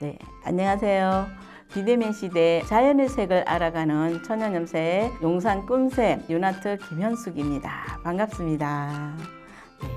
네, 안녕하세요. 비대면 시대 자연의 색을 알아가는 천연염색 용산 꿈새 유나트 김현숙입니다. 반갑습니다. 네,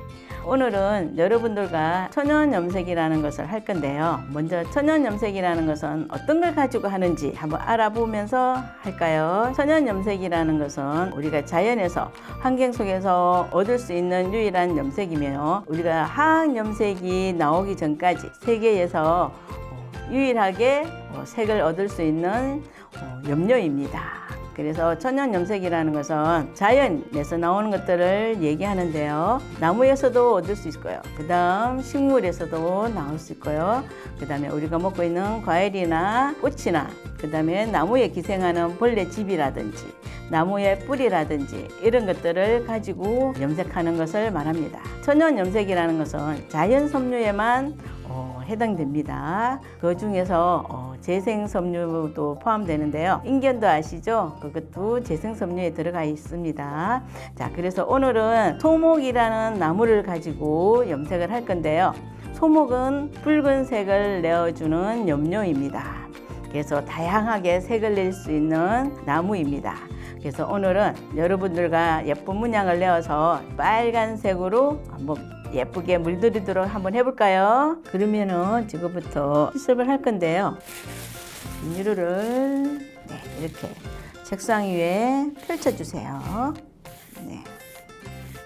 오늘은 여러분들과 천연염색이라는 것을 할 건데요. 먼저 천연염색이라는 것은 어떤 걸 가지고 하는지 한번 알아보면서 할까요? 천연염색이라는 것은 우리가 자연에서 환경 속에서 얻을 수 있는 유일한 염색이며 우리가 화학염색이 나오기 전까지 세계에서 어, 유일하게 어, 색을 얻을 수 있는 어, 염료입니다. 그래서 천연 염색이라는 것은 자연에서 나오는 것들을 얘기하는데요. 나무에서도 얻을 수 있고요. 그 다음 식물에서도 나올 수 있고요. 그 다음에 우리가 먹고 있는 과일이나 꽃이나 그 다음에 나무에 기생하는 벌레 집이라든지 나무의 뿌리라든지 이런 것들을 가지고 염색하는 것을 말합니다. 천연 염색이라는 것은 자연 섬유에만 어, 해당됩니다. 그 중에서 어, 재생 섬유도 포함되는데요. 인견도 아시죠? 그것도 재생 섬유에 들어가 있습니다. 자, 그래서 오늘은 소목이라는 나무를 가지고 염색을 할 건데요. 소목은 붉은색을 내어주는 염료입니다. 그래서 다양하게 색을 낼 수 있는 나무입니다. 그래서 오늘은 여러분들과 예쁜 문양을 내어서 빨간색으로 한번 예쁘게 물들이도록 한번 해볼까요? 그러면은 지금부터 시습을 할 건데요. 비닐을 네, 이렇게 책상 위에 펼쳐주세요. 네,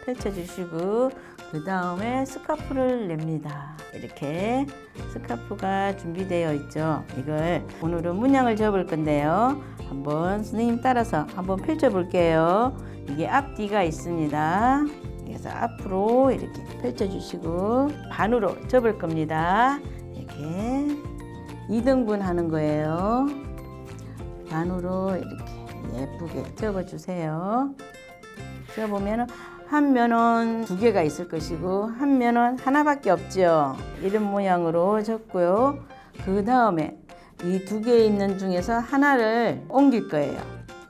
펼쳐주시고 그 다음에 스카프를 냅니다. 이렇게 스카프가 준비되어 있죠. 이걸 오늘은 문양을 접을 건데요. 한번 선생님 따라서 한번 펼쳐 볼게요. 이게 앞뒤가 있습니다. 그래서 앞으로 이렇게 펼쳐 주시고 반으로 접을 겁니다. 이렇게 2등분 하는 거예요. 반으로 이렇게 예쁘게 접어 주세요. 접으면은 한 면은 두 개가 있을 것이고 한 면은 하나밖에 없죠. 이런 모양으로 접고요. 그 다음에 이 두 개 있는 중에서 하나를 옮길 거예요.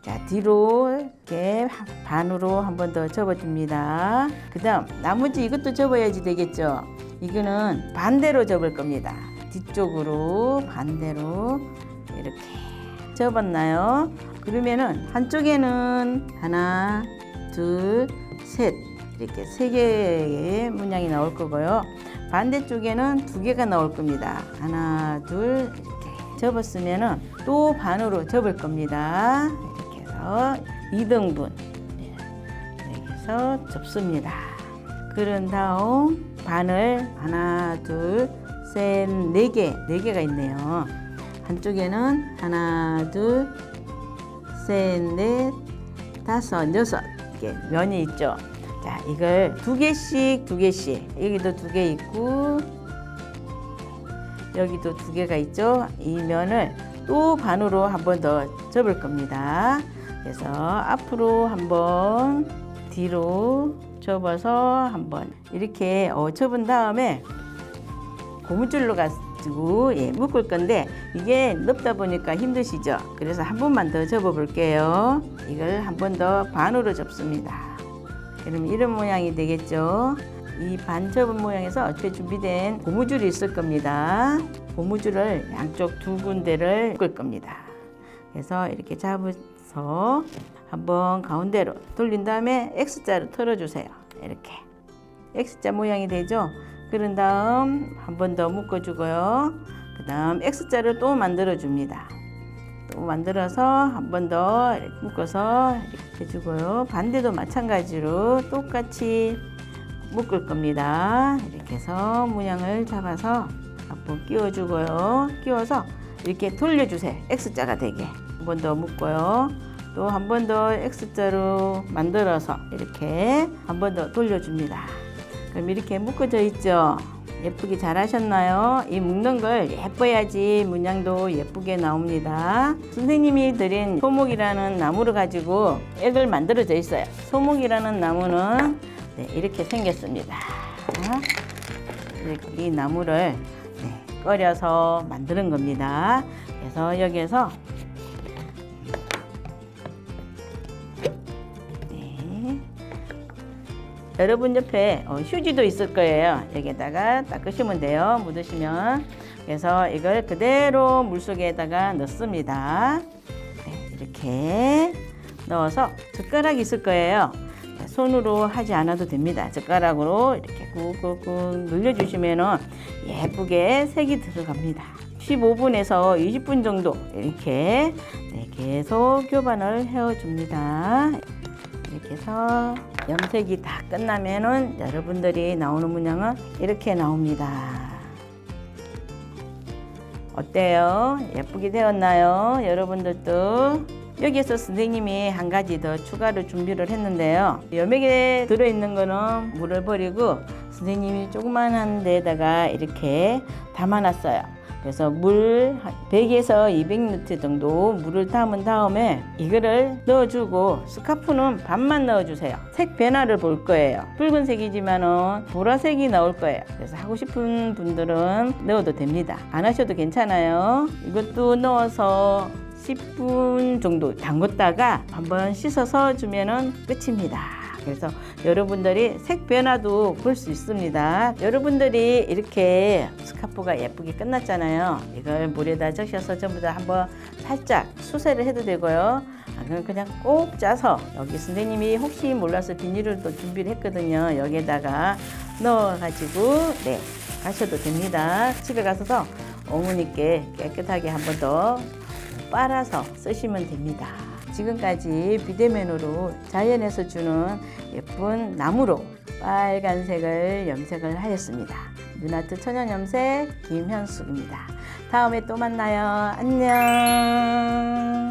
자, 뒤로 이렇게 반으로 한 번 더 접어줍니다. 그 다음, 나머지 이것도 접어야지 되겠죠? 이거는 반대로 접을 겁니다. 뒤쪽으로, 반대로, 이렇게 접었나요? 그러면은 한쪽에는 하나, 둘, 셋. 이렇게 세 개의 문양이 나올 거고요. 반대쪽에는 두 개가 나올 겁니다. 하나, 둘, 이렇게 접었으면은 또 반으로 접을 겁니다. 이렇게 해서 2등분. 이렇게 해서 접습니다. 그런 다음 반을 하나, 둘, 셋, 네 개, 네 개가 있네요. 한쪽에는 하나, 둘, 셋, 넷, 다섯, 여섯 이렇게 면이 있죠. 자, 이걸 두 개씩, 두 개씩. 여기도 두 개 있고, 여기도 두 개가 있죠. 이 면을 또 반으로 한 번 더 접을 겁니다. 그래서 앞으로 한 번, 뒤로 접어서 한번 이렇게 어, 접은 다음에 고무줄로 가지고 예, 묶을 건데 이게 넓다 보니까 힘드시죠? 그래서 한 번만 더 접어 볼게요. 이걸 한 번 더 반으로 접습니다. 그럼 이런 모양이 되겠죠? 이 반 접은 모양에서 어떻게 준비된 고무줄이 있을 겁니다. 고무줄을 양쪽 두 군데를 묶을 겁니다. 그래서 이렇게 잡아서 한번 가운데로 돌린 다음에 X자로 털어주세요. 이렇게 X자 모양이 되죠? 그런 다음 한 번 더 묶어주고요. 그 다음 X자를 또 만들어줍니다. 또 만들어서 한 번 더 묶어서 이렇게 해주고요. 반대도 마찬가지로 똑같이 묶을 겁니다. 이렇게 해서 모양을 잡아서 한번 끼워주고요. 끼워서 이렇게 돌려주세요. X자가 되게. 한 번 더 묶고요. 또 한 번 더 X자로 만들어서 이렇게 한 번 더 돌려줍니다. 그럼 이렇게 묶어져 있죠? 예쁘게 잘 하셨나요? 이 묶는 걸 예뻐야지 문양도 예쁘게 나옵니다. 선생님이 드린 소목이라는 나무를 가지고 액을 만들어져 있어요. 소목이라는 나무는 네, 이렇게 생겼습니다. 이 나무를 네, 꺼려서 만드는 겁니다. 그래서 여기에서 네, 여러분 옆에 어, 휴지도 있을 거예요. 여기에다가 닦으시면 돼요. 묻으시면. 그래서 이걸 그대로 물속에다가 넣습니다. 네, 이렇게 넣어서 젓가락이 있을 거예요. 네, 손으로 하지 않아도 됩니다. 젓가락으로 이렇게 꾹꾹꾹 눌러주시면 예쁘게 색이 들어갑니다. 15분에서 20분 정도 이렇게 네, 계속 교반을 해줍니다. 이렇게 해서 염색이 다 끝나면은 여러분들이 나오는 문양은 이렇게 나옵니다. 어때요? 예쁘게 되었나요? 여러분들도 여기에서 선생님이 한 가지 더 추가로 준비를 했는데요. 염액에 들어있는 거는 물을 버리고 선생님이 조그만한 데다가 이렇게 담아놨어요. 그래서 물 100에서 200리터 정도 물을 담은 다음에 이거를 넣어주고 스카프는 반만 넣어주세요. 색 변화를 볼 거예요. 붉은색이지만은 보라색이 나올 거예요. 그래서 하고 싶은 분들은 넣어도 됩니다. 안 하셔도 괜찮아요. 이것도 넣어서 10분 정도 담궜다가 한번 씻어서 주면은 끝입니다. 그래서 여러분들이 색 변화도 볼 수 있습니다. 여러분들이 이렇게 스카프가 예쁘게 끝났잖아요. 이걸 물에다 적셔서 전부 다 한번 살짝 수세를 해도 되고요. 아니면 그냥 꼭 짜서 여기 선생님이 혹시 몰라서 비닐을 또 준비를 했거든요. 여기에다가 넣어가지고 네 가셔도 됩니다. 집에 가서도 어머니께 깨끗하게 한 번 더 빨아서 쓰시면 됩니다. 지금까지 비대면으로 자연에서 주는 예쁜 나무로 빨간색을 염색을 하였습니다. 눈아트 천연 염색 김현숙입니다. 다음에 또 만나요. 안녕.